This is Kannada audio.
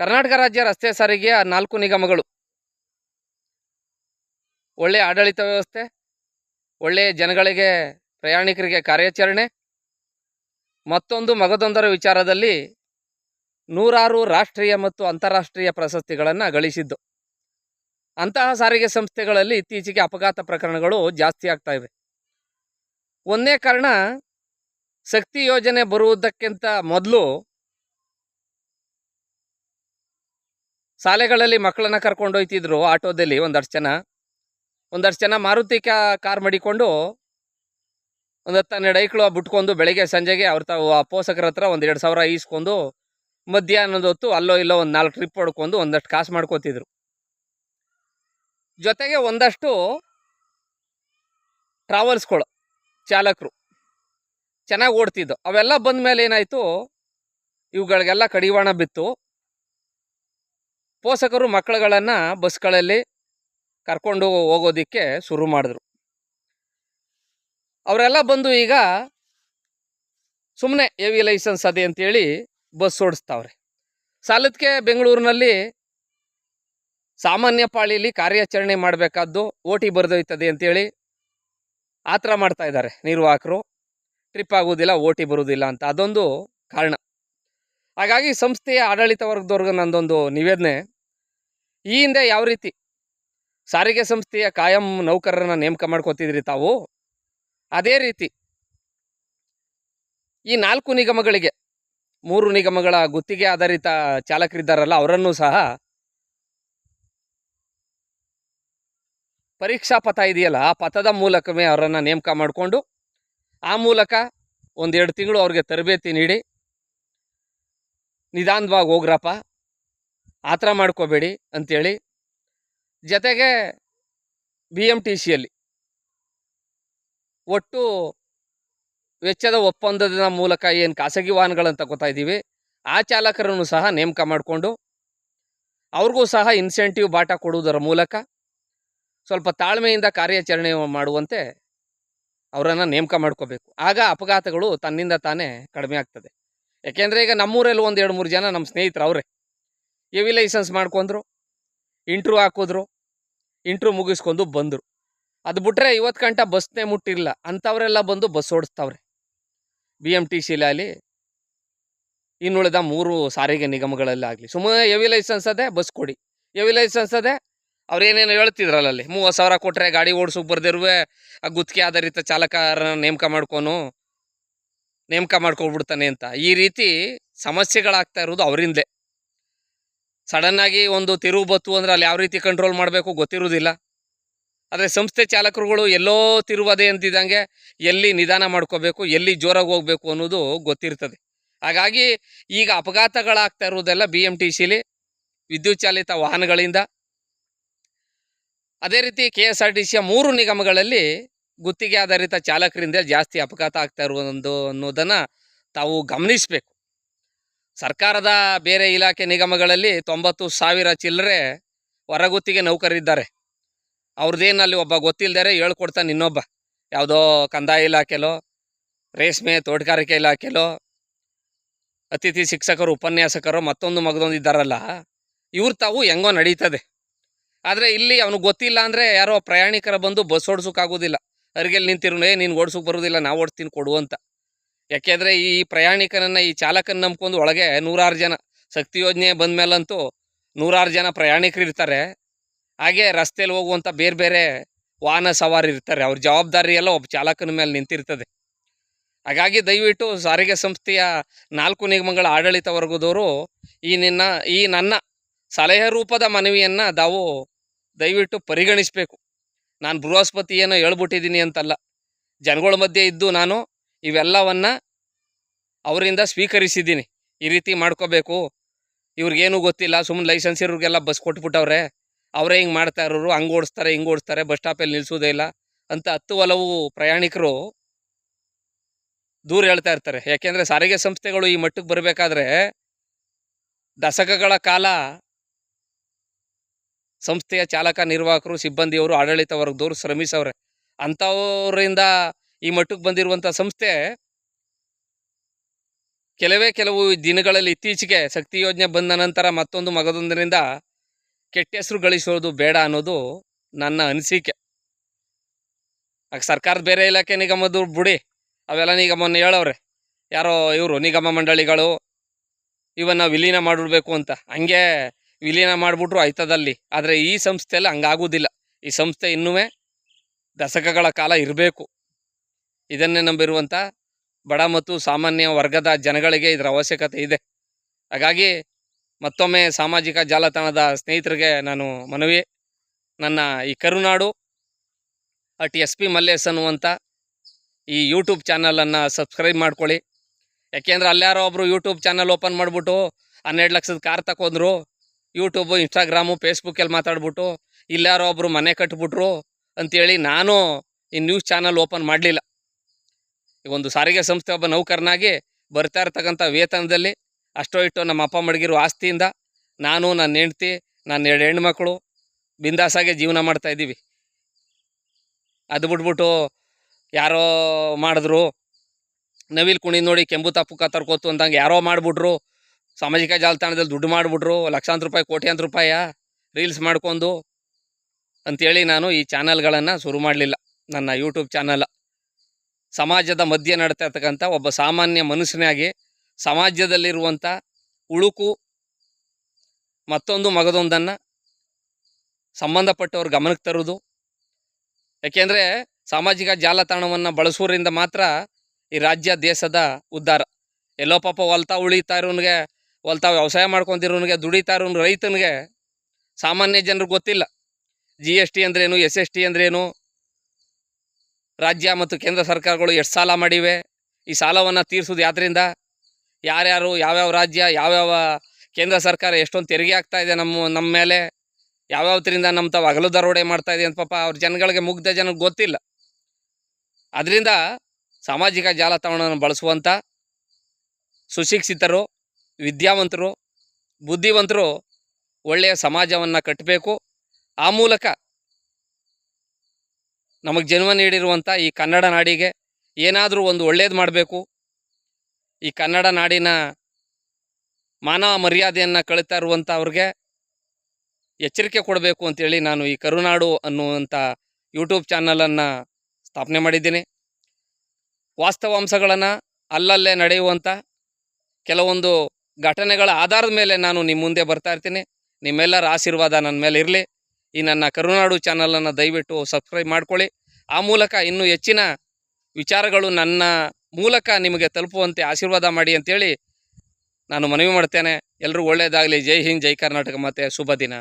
ಕರ್ನಾಟಕ ರಾಜ್ಯ ರಸ್ತೆ ಸಾರಿಗೆಯ ನಾಲ್ಕು ನಿಗಮಗಳು. ಒಳ್ಳೆಯ ಆಡಳಿತ ವ್ಯವಸ್ಥೆ ಒಳ್ಳೆಯ ಜನಗಳಿಗೆ ಪ್ರಯಾಣಿಕರಿಗೆ ಕಾರ್ಯಾಚರಣೆ, ಮತ್ತೊಂದು ಮಗದೊಂದರ ವಿಚಾರದಲ್ಲಿ ನೂರಾರು ರಾಷ್ಟ್ರೀಯ ಮತ್ತು ಅಂತಾರಾಷ್ಟ್ರೀಯ ಪ್ರಶಸ್ತಿಗಳನ್ನು ಗಳಿಸಿದ್ದು. ಅಂತಹ ಸಾರಿಗೆ ಸಂಸ್ಥೆಗಳಲ್ಲಿ ಇತ್ತೀಚೆಗೆ ಅಪಘಾತ ಪ್ರಕರಣಗಳು ಜಾಸ್ತಿ ಆಗ್ತಾ ಇವೆ. ಒಂದೇ ಕಾರಣ, ಶಕ್ತಿ ಯೋಜನೆ ಬರುವುದಕ್ಕಿಂತ ಮೊದಲು ಶಾಲೆಗಳಲ್ಲಿ ಮಕ್ಕಳನ್ನ ಕರ್ಕೊಂಡು ಹೋಯ್ತಿದ್ರು ಆಟೋದಲ್ಲಿ ಒಂದಷ್ಟು ಜನ. ಒಂದಷ್ಟು ಜನ ಮಾರುತಿ ಕ್ಯಾ ಕಾರ್ ಮಡಿಕೊಂಡು ಒಂದು ಹತ್ತು ಹನ್ನೆರಡು ಐಕ್ಳು ಬಿಟ್ಕೊಂಡು ಬೆಳಗ್ಗೆ ಸಂಜೆಗೆ ಅವ್ರ ತಾವು ಆ ಪೋಷಕರ ಹತ್ರ ಒಂದು ಎರಡು ಸಾವಿರ ಈಸ್ಕೊಂಡು ಮಧ್ಯಾಹ್ನದ ಹೊತ್ತು ಅಲ್ಲೋ ಇಲ್ಲೋ ಒಂದು ನಾಲ್ಕು ಟ್ರಿಪ್ ಹೊಡ್ಕೊಂಡು ಒಂದಷ್ಟು ಕಾಸು ಮಾಡ್ಕೋತಿದ್ರು. ಜೊತೆಗೆ ಒಂದಷ್ಟು ಟ್ರಾವೆಲ್ಸ್ಗಳು ಚಾಲಕರು ಚೆನ್ನಾಗಿ ಓಡ್ತಿದ್ದು ಅವೆಲ್ಲ ಬಂದ ಮೇಲೆ ಏನಾಯಿತು, ಇವುಗಳಿಗೆಲ್ಲ ಕಡಿವಾಣ ಬಿತ್ತು. ಪೋಷಕರು ಮಕ್ಕಳುಗಳನ್ನು ಬಸ್ಗಳಲ್ಲಿ ಕರ್ಕೊಂಡು ಹೋಗೋದಿಕ್ಕೆ ಶುರು ಮಾಡಿದ್ರು. ಅವರೆಲ್ಲ ಬಂದು ಈಗ ಸುಮ್ಮನೆ ಎ ವಿ ಲೈಸೆನ್ಸ್ ಅದೇ ಅಂತೇಳಿ ಬಸ್ ಓಡಿಸ್ತಾವ್ರೆ. ಸಾಲದಕ್ಕೆ ಬೆಂಗಳೂರಿನಲ್ಲಿ ಸಾಮಾನ್ಯ ಪಾಳಿಯಲ್ಲಿ ಕಾರ್ಯಾಚರಣೆ ಮಾಡಬೇಕಾದ್ದು ಓಟಿ ಬರೆದೊಯ್ತದೆ ಅಂತೇಳಿ ಆ ಥರ ಮಾಡ್ತಾ ಇದ್ದಾರೆ ನಿರ್ವಾಹಕರು ಟ್ರಿಪ್ ಆಗೋದಿಲ್ಲ, ಓಟಿ ಬರೋದಿಲ್ಲ ಅಂತ ಅದೊಂದು ಕಾರಣ. ಹಾಗಾಗಿ ಸಂಸ್ಥೆಯ ಆಡಳಿತ ವರ್ಗದವ್ರಿಗೆ ನಂದೊಂದು ನಿವೇದನೆ ಈ ಹಿಂದೆ ಯಾವ ರೀತಿ? ಸಾರಿಗೆ ಸಂಸ್ಥೆಯ ಕಾಯಂ ನೌಕರರನ್ನ ನೇಮಕ ಮಾಡ್ಕೋತಿದ್ರಿ ತಾವು? ಅದೇ ರೀತಿ ಈ ನಾಲ್ಕು ನಿಗಮಗಳಿಗೆ, ಮೂರು ನಿಗಮಗಳ ಗುತ್ತಿಗೆ ಆಧಾರಿತ ಚಾಲಕರಿದ್ದಾರಲ್ಲ ಅವರನ್ನು ಸಹ ಪರೀಕ್ಷಾ ಪಥ ಇದೆಯಲ್ಲ, ಆ ಪಥದ ಮೂಲಕವೇ ಅವರನ್ನು ನೇಮಕ ಮಾಡಿಕೊಂಡು, ಆ ಮೂಲಕ ಒಂದೆರಡು ತಿಂಗಳು ಅವ್ರಿಗೆ ತರಬೇತಿ ನೀಡಿ, ನಿಧಾನವಾಗಿ ಹೋಗ್ರಪ್ಪ. ಆ ಥರ ಮಾಡ್ಕೋಬೇಡಿ ಅಂಥೇಳಿ ಜೊತೆಗೆ ಬಿ ಎಂ ಟಿ ಸಿಯಲ್ಲಿ ಒಟ್ಟು ವೆಚ್ಚದ ಒಪ್ಪಂದದ ಮೂಲಕ ಏನು ಖಾಸಗಿ ವಾಹನಗಳನ್ನು ತಗೋತಾ ಇದ್ದೀವಿ, ಆ ಚಾಲಕರನ್ನು ಸಹ ನೇಮಕ ಮಾಡಿಕೊಂಡು ಅವ್ರಿಗೂ ಸಹ ಇನ್ಸೆಂಟಿವ್ ಬಾಟ ಕೊಡುವುದರ ಮೂಲಕ ಸ್ವಲ್ಪ ತಾಳ್ಮೆಯಿಂದ ಕಾರ್ಯಾಚರಣೆ ಮಾಡುವಂತೆ ಅವರನ್ನು ನೇಮಕ ಮಾಡ್ಕೋಬೇಕು. ಆಗ ಅಪಘಾತಗಳು ತನ್ನಿಂದ ತಾನೇ ಕಡಿಮೆ ಆಗ್ತದೆ. ಯಾಕೆಂದರೆ ಈಗ ನಮ್ಮೂರಲ್ಲಿ ಒಂದು ಎರಡು ಮೂರು ಜನ ನಮ್ಮ ಸ್ನೇಹಿತರು ಅವರೇ. ಎವಿ ಲೈಸೆನ್ಸ್ ಮಾಡ್ಕೊಂಡ್ರು, ಇಂಟ್ರೂ ಹಾಕಿದ್ರು, ಇಂಟ್ರೂ ಮುಗಿಸ್ಕೊಂಡು ಬಂದರು. ಅದು ಬಿಟ್ಟರೆ ಇವತ್ತು ಗಂಟ ಬಸ್ನೇ ಮುಟ್ಟಿಲ್ಲ ಅಂಥವರೆಲ್ಲ ಬಂದು ಬಸ್ ಓಡಿಸ್ತಾವ್ರೆ. ಬಿ ಎಂ ಟಿ ಸಿಲಾಗಲಿ ಇನ್ನುಳಿದ ಮೂರು ಸಾರಿಗೆ ನಿಗಮಗಳಲ್ಲಿ ಆಗಲಿ. ಸುಮ್ಮನೆ ಎವಿ ಲೈಸೆನ್ಸ್ ಅದೇ, ಬಸ್ ಕೊಡಿ. ಎವಿ ಲೈಸೆನ್ಸ್ ಅದೇ ಅವ್ರೇನೇನು ಹೇಳ್ತಿದ್ರಲ್ಲ ಅಲ್ಲಿ ಮೂವತ್ತು ಸಾವಿರ ಕೊಟ್ಟರೆ ಗಾಡಿ ಓಡಿಸೋಕೆ ಬರ್ದಿರುವೆ, ಆ ಗುತ್ತಿಗೆ ಆಧಾರಿತ ಚಾಲಕರನ್ನ ನೇಮಕ ಮಾಡ್ಕೊನು, ನೇಮಕ ಮಾಡ್ಕೊಬಿಡ್ತಾನೆ ಅಂತ. ಈ ರೀತಿ ಸಮಸ್ಯೆಗಳಾಗ್ತಾ ಇರೋದು ಅವರಿಂದಲೇ. ಸಡನ್ನಾಗಿ ಒಂದು ತಿರುವು ಬತ್ತು ಅಂದ್ರೆ ಅಲ್ಲಿ ಯಾವ ರೀತಿ ಕಂಟ್ರೋಲ್ ಮಾಡಬೇಕು ಗೊತ್ತಿರೋದಿಲ್ಲ. ಆದರೆ ಸಂಸ್ಥೆ ಚಾಲಕರುಗಳು ಎಲ್ಲೋ ತಿರುವದೆ ಅಂತಿದ್ದಂಗೆ ಎಲ್ಲಿ ನಿಧಾನ ಮಾಡ್ಕೋಬೇಕು, ಎಲ್ಲಿ ಜೋರಾಗಿ ಹೋಗಬೇಕು ಅನ್ನೋದು ಗೊತ್ತಿರ್ತದೆ. ಹಾಗಾಗಿ ಈಗ ಅಪಘಾತಗಳಾಗ್ತಾ ಇರೋದೆಲ್ಲ ಬಿ ಎಂ ಟಿ ವಿದ್ಯುತ್ ಚಾಲಿತ ವಾಹನಗಳಿಂದ. ಅದೇ ರೀತಿ ಕೆ ಎಸ್ ಮೂರು ನಿಗಮಗಳಲ್ಲಿ ಗುತ್ತಿಗೆ ಆಧಾರಿತ ಚಾಲಕರಿಂದ ಜಾಸ್ತಿ ಅಪಘಾತ ಆಗ್ತಾ ಇರುವುದು ಅನ್ನೋದನ್ನು ತಾವು ಗಮನಿಸಬೇಕು. ಸರ್ಕಾರದ ಬೇರೆ ಇಲಾಖೆ ನಿಗಮಗಳಲ್ಲಿ ತೊಂಬತ್ತು ಸಾವಿರ ಚಿಲ್ಲರೆ ಹೊರಗುತ್ತಿಗೆ ನೌಕರರಿದ್ದಾರೆ. ಅವ್ರದ್ದೇನಲ್ಲಿ ಒಬ್ಬ ಗೊತ್ತಿಲ್ಲದರೆ ಹೇಳ್ಕೊಡ್ತಾನೆ ಇನ್ನೊಬ್ಬ. ಯಾವುದೋ ಕಂದಾಯ ಇಲಾಖೆಲೋ, ರೇಷ್ಮೆ ತೋಟಗಾರಿಕೆ ಇಲಾಖೆಲೋ, ಅತಿಥಿ ಶಿಕ್ಷಕರು, ಉಪನ್ಯಾಸಕರು ಮತ್ತೊಂದು ಮಗದೊಂದು ಇದ್ದಾರಲ್ಲ, ಇವ್ರು ತಾವು ಹೆಂಗೋ ನಡೀತದೆ. ಆದರೆ ಇಲ್ಲಿ ಅವ್ನಿಗೆ ಗೊತ್ತಿಲ್ಲ ಅಂದರೆ ಯಾರೋ ಪ್ರಯಾಣಿಕರ ಬಂದು ಬಸ್ ಓಡಿಸೋಕ್ಕಾಗೋದಿಲ್ಲ. ಅರಿಗೆಲ್ಲಿ ನಿಂತಿರೋ, ಏ, ನೀನು ಓಡಿಸೋಕೆ ಬರೋದಿಲ್ಲ, ನಾವು ಓಡಿಸ್ತೀನಿ ಕೊಡು ಅಂತ. ಯಾಕೆಂದರೆ ಈ ಪ್ರಯಾಣಿಕರನ್ನು ಈ ಚಾಲಕನ ನಂಬ್ಕೊಂಡು ಒಳಗೆ ನೂರಾರು ಜನ ಶಕ್ತಿ ಯೋಜನೆ ಬಂದ ಮೇಲಂತೂ ನೂರಾರು ಜನ ಪ್ರಯಾಣಿಕರು ಇರ್ತಾರೆ. ಹಾಗೆ ರಸ್ತೆಯಲ್ಲಿ ಹೋಗುವಂಥ ಬೇರೆ ಬೇರೆ ವಾಹನ ಸವಾರಿ ಇರ್ತಾರೆ. ಅವ್ರ ಜವಾಬ್ದಾರಿ ಎಲ್ಲ ಒಬ್ಬ ಚಾಲಕನ ಮೇಲೆ ನಿಂತಿರ್ತದೆ. ಹಾಗಾಗಿ ದಯವಿಟ್ಟು ಸಾರಿಗೆ ಸಂಸ್ಥೆಯ ನಾಲ್ಕು ನಿಗಮಗಳ ಆಡಳಿತ ವರ್ಗದವರು ಈ ನಿನ್ನ, ಈ ನನ್ನ ಸಲಹೆ ರೂಪದ ಮನವಿಯನ್ನು ತಾವು ದಯವಿಟ್ಟು ಪರಿಗಣಿಸಬೇಕು. ನಾನು ಬೃಹಸ್ಪತಿ ಏನೋ ಹೇಳ್ಬಿಟ್ಟಿದ್ದೀನಿ ಅಂತಲ್ಲ. ಜನಗಳ ಮಧ್ಯೆ ಇದ್ದು ನಾನು ಇವೆಲ್ಲವನ್ನು ಅವರಿಂದ ಸ್ವೀಕರಿಸಿದ್ದೀನಿ. ಈ ರೀತಿ ಮಾಡ್ಕೋಬೇಕು. ಇವ್ರಿಗೇನು ಗೊತ್ತಿಲ್ಲ. ಸುಮ್ಮನೆ ಲೈಸೆನ್ಸ್ ಇರೋರಿಗೆಲ್ಲ ಬಸ್ ಕೊಟ್ಬಿಟ್ಟವ್ರೆ. ಅವರೇ ಹಿಂಗೆ ಮಾಡ್ತಾ ಇರೋರು. ಹಂಗೆ ಓಡಿಸ್ತಾರೆ, ಹಿಂಗೆ ಓಡಿಸ್ತಾರೆ. ಬಸ್ ಸ್ಟಾಪಲ್ಲಿ ನಿಲ್ಲಿಸೋದೇ ಇಲ್ಲ ಅಂತ ಹತ್ತು ಹಲವು ಪ್ರಯಾಣಿಕರು ದೂರ ಹೇಳ್ತಾ ಇರ್ತಾರೆ. ಯಾಕೆಂದರೆ ಸಾರಿಗೆ ಸಂಸ್ಥೆಗಳು ಈ ಮಟ್ಟಕ್ಕೆ ಬರಬೇಕಾದ್ರೆ ದಶಕಗಳ ಕಾಲ ಸಂಸ್ಥೆಯ ಚಾಲಕ ನಿರ್ವಾಹಕರು, ಸಿಬ್ಬಂದಿಯವರು ಆಡಳಿತ ವರ್ಗದವರು ಶ್ರಮಿಸವ್ರೆ. ಅಂಥವರಿಂದ ಈ ಮಟ್ಟಕ್ಕೆ ಬಂದಿರುವಂಥ ಸಂಸ್ಥೆ ಕೆಲವೇ ಕೆಲವು ದಿನಗಳಲ್ಲಿ ಇತ್ತೀಚೆಗೆ ಶಕ್ತಿ ಯೋಜನೆ ಬಂದ ನಂತರ ಮತ್ತೊಂದು ಮಗದೊಂದರಿಂದ ಕೆಟ್ಟ ಹೆಸರು ಗಳಿಸೋದು ಬೇಡ ಅನ್ನೋದು ನನ್ನ ಅನಿಸಿಕೆ. ಆಗ ಸರ್ಕಾರದ ಬೇರೆ ಇಲಾಖೆ ನಿಗಮದ್ದು ಬಿಡಿ, ಅವೆಲ್ಲ ನಿಗಮವನ್ನು ಹೇಳವ್ರೆ. ಯಾರೋ ಇವರು ನಿಗಮ ಮಂಡಳಿಗಳು ಇವನ್ನ ವಿಲೀನ ಮಾಡಿಬಿಡ್ಬೇಕು ಅಂತ. ಹಂಗೆ ವಿಲೀನ ಮಾಡಿಬಿಟ್ರು ಆಯ್ತದಲ್ಲಿ. ಆದರೆ ಈ ಸಂಸ್ಥೆಯಲ್ಲಿ ಹಂಗಾಗೋದಿಲ್ಲ. ಈ ಸಂಸ್ಥೆ ಇನ್ನೂ ದಶಕಗಳ ಕಾಲ ಇರಬೇಕು. ಇದನ್ನೇ ನಂಬಿರುವಂಥ ಬಡ ಮತ್ತು ಸಾಮಾನ್ಯ ವರ್ಗದ ಜನಗಳಿಗೆ ಇದರ ಅವಶ್ಯಕತೆ ಇದೆ. ಹಾಗಾಗಿ ಮತ್ತೊಮ್ಮೆ ಸಾಮಾಜಿಕ ಜಾಲತಾಣದ ಸ್ನೇಹಿತರಿಗೆ ನಾನು ಮನವಿ, ನನ್ನ ಈ Karunadu at S P Mallesh ಅನ್ನುವಂಥ ಈ ಯೂಟ್ಯೂಬ್ ಚಾನಲನ್ನು ಸಬ್ಸ್ಕ್ರೈಬ್ ಮಾಡ್ಕೊಳ್ಳಿ. ಯಾಕೆಂದ್ರೆ ಅಲ್ಲಾರೋ ಒಬ್ಬರು ಯೂಟ್ಯೂಬ್ ಚಾನಲ್ ಓಪನ್ ಮಾಡಿಬಿಟ್ಟು ಹನ್ನೆರಡು ಲಕ್ಷದ ಕಾರ್ ತಗೊಂಡ್ರು ಯೂಟ್ಯೂಬು ಇನ್ಸ್ಟಾಗ್ರಾಮು ಫೇಸ್ಬುಕ್ಕಲ್ಲಿ ಮಾತಾಡ್ಬಿಟ್ಟು ಇಲ್ಲಾರೋ ಒಬ್ಬರು ಮನೆ ಕಟ್ಬಿಟ್ರು ಅಂತೇಳಿ ನಾನು ಈ ನ್ಯೂಸ್ ಚಾನಲ್ ಓಪನ್ ಮಾಡಲಿಲ್ಲ. ಒಂದು ಸಾರಿಗೆ ಸಂಸ್ಥೆ ಒಬ್ಬ ನೌಕರನಾಗಿ ಬರ್ತಾ ಇರ್ತಕ್ಕಂಥ ವೇತನದಲ್ಲಿ ಅಷ್ಟೋ ಇಟ್ಟು ನಮ್ಮ ಅಪ್ಪ ಮಡಗಿರೋ ಆಸ್ತಿಯಿಂದ ನಾನು, ನನ್ನ ಹೆಂಡ್ತಿ, ನನ್ನ ಎರಡು ಹೆಣ್ಮಕ್ಳು ಬಿಂದಾಸಾಗೆ ಜೀವನ ಮಾಡ್ತಾ ಇದ್ದೀವಿ. ಅದು ಬಿಟ್ಬಿಟ್ಟು ಯಾರೋ ಮಾಡಿದ್ರು, ನವಿಲ್ ಕುಣಿ ನೋಡಿ ಕೆಂಬು ತಪ್ಪು ತರ್ಕೋತು ಅಂತಂಗೆ ಯಾರೋ ಮಾಡಿಬಿಟ್ರು, ಸಾಮಾಜಿಕ ಜಾಲತಾಣದಲ್ಲಿ ದುಡ್ಡು ಮಾಡಿಬಿಟ್ರು, ಲಕ್ಷಾಂತರ ರೂಪಾಯಿ, ಕೋಟ್ಯಾಂತರ ರೂಪಾಯ ರೀಲ್ಸ್ ಮಾಡ್ಕೊಂಡು ಅಂಥೇಳಿ ನಾನು ಈ ಚಾನಲ್ಗಳನ್ನು ಶುರು ಮಾಡಲಿಲ್ಲ. ನನ್ನ ಯೂಟ್ಯೂಬ್ ಚಾನಲ್. ಸಮಾಜದ ಮಧ್ಯೆ ನಡ್ತಾ ಇರ್ತಕ್ಕಂಥ ಒಬ್ಬ ಸಾಮಾನ್ಯ ಮನುಷ್ಯನಾಗಿ ಸಮಾಜದಲ್ಲಿರುವಂಥ ಉಳುಕು ಮತ್ತೊಂದು ಮಗದೊಂದನ್ನು ಸಂಬಂಧಪಟ್ಟವ್ರ ಗಮನಕ್ಕೆ ತರುವುದು. ಯಾಕೆಂದರೆ ಸಾಮಾಜಿಕ ಜಾಲತಾಣವನ್ನು ಬಳಸೋರಿಂದ ಮಾತ್ರ ಈ ರಾಜ್ಯ, ದೇಶದ ಉದ್ಧಾರ. ಎಲ್ಲೋ ಪಾಪ ಹೊಲ್ತಾ ಉಳಿತಾ ಇರೋನಿಗೆ ಹೊಲ್ತಾ ವ್ಯವಸಾಯ ಮಾಡ್ಕೊಂತಿರೋನಿಗೆ ದುಡಿತಾ ಇರೋನು ರೈತನಿಗೆ ಸಾಮಾನ್ಯ ಜನರಿಗೆ ಗೊತ್ತಿಲ್ಲ. ಜಿ ಎಸ್ ಟಿ ಅಂದ್ರೇನು ಎಸ್ ಎಸ್ ಟಿ ಅಂದ್ರೇನು ರಾಜ್ಯ ಮತ್ತು ಕೇಂದ್ರ ಸರ್ಕಾರಗಳು ಎಷ್ಟು ಸಾಲ ಮಾಡಿವೆ? ಈ ಸಾಲವನ್ನು ತೀರಿಸೋದು ಯಾತ್ರಿಂದ ಯಾರ್ಯಾರು, ಯಾವ್ಯಾವ ರಾಜ್ಯ, ಯಾವ್ಯಾವ ಕೇಂದ್ರ ಸರ್ಕಾರ ಎಷ್ಟೊಂದು ತೆರಿಗೆ ಆಗ್ತಾ ಇದೆ ನಮ್ಮ ನಮ್ಮ ಮೇಲೆ? ಯಾವ್ಯಾವ್ದ್ರಿಂದ ನಮ್ಮ ತಾವು ಹಗಲು ದರೋಡೆ ಮಾಡ್ತಾ ಇದೆ ಅಂತ ಪಾಪ ಅವ್ರ ಜನಗಳಿಗೆ ಮುಗ್ಧ ಜನಕ್ಕೆ ಗೊತ್ತಿಲ್ಲ. ಅದರಿಂದ ಸಾಮಾಜಿಕ ಜಾಲತಾಣವನ್ನು ಬಳಸುವಂಥ ಸುಶಿಕ್ಷಿತರು, ವಿದ್ಯಾವಂತರು, ಬುದ್ಧಿವಂತರು ಒಳ್ಳೆಯ ಸಮಾಜವನ್ನು ಕಟ್ಟಬೇಕು ಆ ಮೂಲಕ ನಮಗೆ ಜನ್ಮ ನೀಡಿರುವಂಥ ಈ ಕನ್ನಡ ನಾಡಿಗೆ ಏನಾದರೂ ಒಂದು ಒಳ್ಳೇದು ಮಾಡಬೇಕು. ಈ ಕನ್ನಡ ನಾಡಿನ ಮಾನವ ಮರ್ಯಾದೆಯನ್ನು ಕಳೀತಾ ಇರುವಂಥ ಅವ್ರಿಗೆ ಎಚ್ಚರಿಕೆ ಕೊಡಬೇಕು ಅಂತೇಳಿ ನಾನು ಈ ಕರುನಾಡು ಅನ್ನುವಂಥ ಯೂಟ್ಯೂಬ್ ಚಾನಲನ್ನು ಸ್ಥಾಪನೆ ಮಾಡಿದ್ದೀನಿ. ವಾಸ್ತವಾಂಶಗಳನ್ನು ಅಲ್ಲಲ್ಲೇ ನಡೆಯುವಂಥ ಕೆಲವೊಂದು ಘಟನೆಗಳ ಆಧಾರದ ಮೇಲೆ ನಾನು ನಿಮ್ಮ ಮುಂದೆ ಬರ್ತಾ ಇರ್ತೀನಿ. ನಿಮ್ಮೆಲ್ಲರ ಆಶೀರ್ವಾದ ನನ್ನ ಮೇಲೆ ಇರಲಿ. ಈ ನನ್ನ ಕರುನಾಡು ಚಾನಲನ್ನು ದಯವಿಟ್ಟು ಸಬ್ಸ್ಕ್ರೈಬ್ ಮಾಡಿಕೊಳ್ಳಿ. ಆ ಮೂಲಕ ಇನ್ನೂ ಹೆಚ್ಚಿನ ವಿಚಾರಗಳು ನನ್ನ ಮೂಲಕ ನಿಮಗೆ ತಲುಪುವಂತೆ ಆಶೀರ್ವಾದ ಮಾಡಿ ಅಂತೇಳಿ ನಾನು ಮನವಿ ಮಾಡ್ತೇನೆ. ಎಲ್ಲರೂ ಒಳ್ಳೆಯದಾಗಲಿ. ಜೈ ಹಿಂದ್, ಜೈ ಕರ್ನಾಟಕ. ಮತ್ತು ಶುಭ ದಿನ.